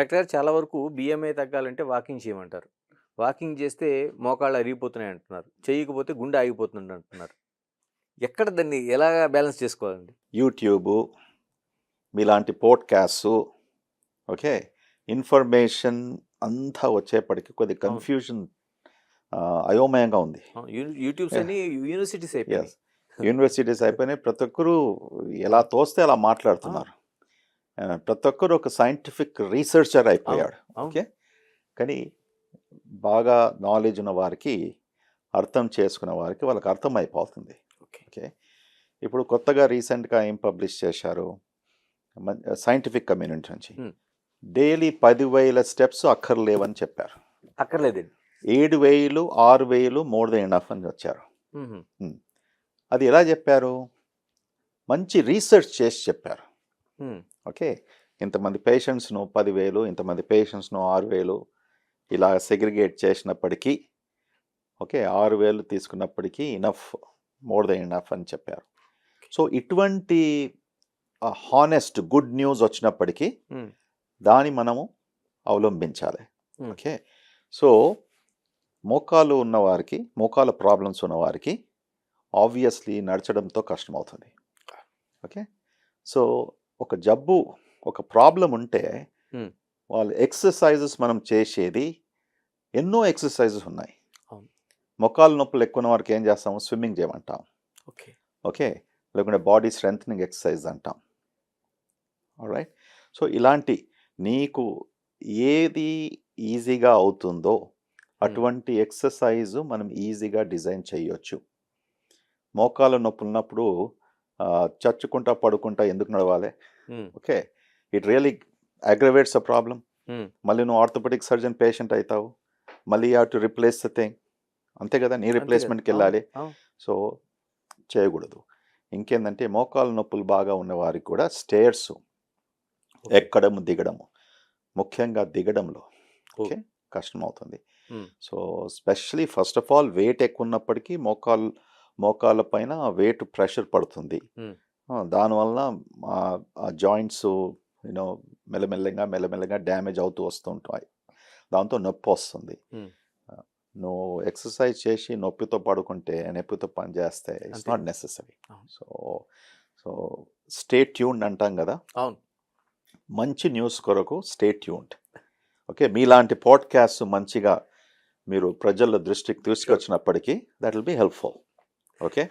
Doctor గారు చాలా వరకు బిఎంఐ తగ్గాలంటే వాకింగ్ చేయమంటారు. వాకింగ్ చేస్తే మోకాళ్ళు అరిగిపోతున్నాయి అంటున్నారు. చేయకపోతే గుండె ఆగిపోతుంది అంటున్నారు. ఎక్కడ దాన్ని ఎలా బ్యాలెన్స్ చేసుకోవాలండి? యూట్యూబ్ మీలాంటి పోడ్కాస్ట్ ఓకే? ఇన్ఫర్మేషన్ అంతా వచ్చేప్పటికి కొద్ది కన్ఫ్యూజన్ అయోమయంగా ఉంది. యూట్యూబ్స్ అన్ని యూనివర్సిటీస్ అయిపోయాయి యూనివర్సిటీస్ అయిపోయినాయి. ప్రతి ఒక్కరు ఎలా తోస్తే అలా మాట్లాడుతున్నారు. ప్రతి ఒక్కరు ఒక సైంటిఫిక్ రీసెర్చర్ అయిపోయాడు. ఓకే? కానీ బాగా నాలెడ్జ్ ఉన్న వారికి అర్థం చేసుకున్న వారికి వాళ్ళకి అర్థం అయిపోతుంది ఓకే? ఇప్పుడు కొత్తగా రీసెంట్గా ఏం పబ్లిష్ చేశారు? సైంటిఫిక్ కమ్యూనిటీ నుంచి. డైలీ పదివేల స్టెప్స్ అక్కర్లేవని చెప్పారు. అక్కర్లేదండి. ఏడు వేలు ఆరు వేలు మోర్ దెన్ ఎనఫ్ అని వచ్చారు. అది ఎలా చెప్పారు? మంచి రీసెర్చ్ చేసి చెప్పారు. ఓకే. ఇంతమంది పేషెంట్స్ను పదివేలు ఇంతమంది పేషెంట్స్ను ఆరు వేలు ఇలా సెగ్రిగేట్ చేసినప్పటికీ ఓకే ఆరు వేలు తీసుకున్నప్పటికీ ఇనఫ్ మోర్ దెన్ ఇనఫ్ అని చెప్పారు. సో ఇటువంటి హానెస్ట్ గుడ్ న్యూస్ వచ్చినప్పటికీ. దాన్ని మనము అవలంబించాలి. ఓకే. సో మోకాలు ఉన్నవారికి మోకాల ప్రాబ్లమ్స్ ఉన్నవారికి ఆబ్వియస్లీ నడచడంతో కష్టమవుతుంది. ఓకే. సో ఒక జబ్బు ఒక ప్రాబ్లం ఉంటే. వాళ్ళు ఎక్సర్సైజెస్ మనం చేసేది ఎన్నో ఎక్సర్సైజెస్ ఉన్నాయి. మొక్కలు నొప్పులు ఎక్కువ ఉన్న వారికి ఏం చేస్తాము? స్విమ్మింగ్ చేయమంటాం. ఓకే. ఓకే? లేకుంటే బాడీ స్ట్రెంగ్ ఎక్సర్సైజ్ అంటాం. రైట్ సో ఇలాంటి నీకు ఏది ఈజీగా అవుతుందో అటువంటి ఎక్సర్సైజ్ మనం ఈజీగా డిజైన్ చేయొచ్చు. మోకాల నొప్పి ఉన్నప్పుడు చచ్చుకుంటా పడుకుంటా ఎందుకు నడవాలి. Okay. It really aggravates a problem. మళ్ళీ నువ్వు ఆర్థోపెడిక్ సర్జన్ పేషెంట్ అవుతావు. మళ్ళీ you to replace the thing. అంతే కదా నీ. రిప్లేస్మెంట్కి వెళ్ళాలి. సో చేయకూడదు. ఇంకేందంటే మోకాలు నొప్పులు బాగా ఉన్న వారికి కూడా స్టేర్స్ ఎక్కడం దిగడము. ముఖ్యంగా దిగడంలో ఓకే కష్టం అవుతుంది. So specially first of all weight ఎక్కువ ఉన్నప్పటికీ మోకాలు మోకాళ్ళ పైన వెయిట్ ప్రెషర్ పడుతుంది. దానివల్ల ఆ జాయింట్స్ యూనో మెల్లమెల్లగా మెల్లమెల్లగా డ్యామేజ్ అవుతూ వస్తుంటాయి దాంతో నొప్పి వస్తుంది. నువ్వు ఎక్సర్సైజ్ చేసి నొప్పితో పడుకుంటే నొప్పితో పని చేస్తే it's. Not necessary. So so stay tuned అంటాం కదా? అవును. మంచి న్యూస్ కొరకు స్టే ట్యూన్డ్ ఓకే మీలాంటి పాడ్కాస్ట్ మంచిగా మీరు ప్రజల దృష్టికి తీసుకొచ్చినప్పటికీ that will be helpful okay